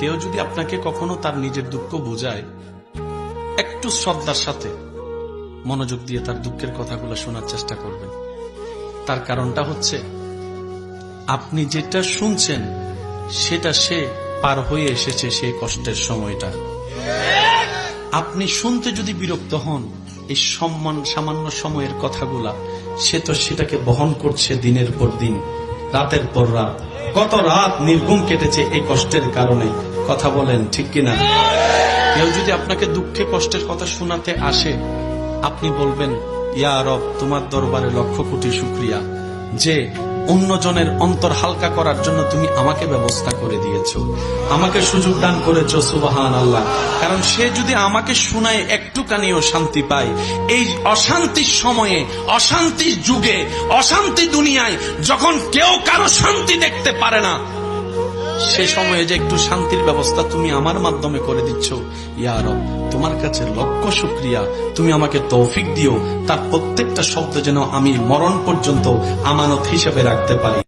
কেউ যদি আপনাকে কখনো তার নিজের দুঃখ বোঝায়, একটু শ্রদ্ধার সাথে মনোযোগ দিয়ে তার দুঃখের কথাগুলো শোনার চেষ্টা করবেন। তার কারণটা হচ্ছে, আপনি যেটা শুনছেন, সেটা সে পার হয়ে এসেছে সেই কষ্টের সময়টা। আপনি শুনতে যদি বিরক্ত হন, এই সম্মান, সামান্য সময়ের কথাগুলা, সে তো সেটাকে বহন করছে দিনের পর দিন, রাতের পর রাত। কত রাত নির্গুম কেটেছে এই কষ্টের কারণে। কথা বলেন, ঠিক কিনা? কেউ যদি আপনাকে দুঃখে কষ্টের কথা শোনাতে আসে, আপনি বলবেন, ইয়া রব, তোমার দরবারে লক্ষ কোটি শুক্রিয়া। যে অন্যজনের অন্তর হালকা করার জন্য তুমি আমাকে ব্যবস্থা করে দিয়েছ, আমাকে সুযোগ দান করেছ সুবাহান আল্লাহ কারণ সে যদি আমাকে শোনায়, একটুখানিও শান্তি পায়। এই অশান্তির সময়ে অশান্তির যুগে, অশান্তি দুনিয়ায়, যখন কেউ কারও শান্তি দেখতে পারে না সে সময়ে যে একটু শান্তির ব্যবস্থা তুমি আমার মাধ্যমে করে দিচ্ছ ইয়ার তোমার কাছে লক্ষ সুক্রিয়া তুমি আমাকে তৌফিক দিও, তার প্রত্যেকটা শব্দ যেন আমি মরণ পর্যন্ত আমানত হিসেবে রাখতে পারি।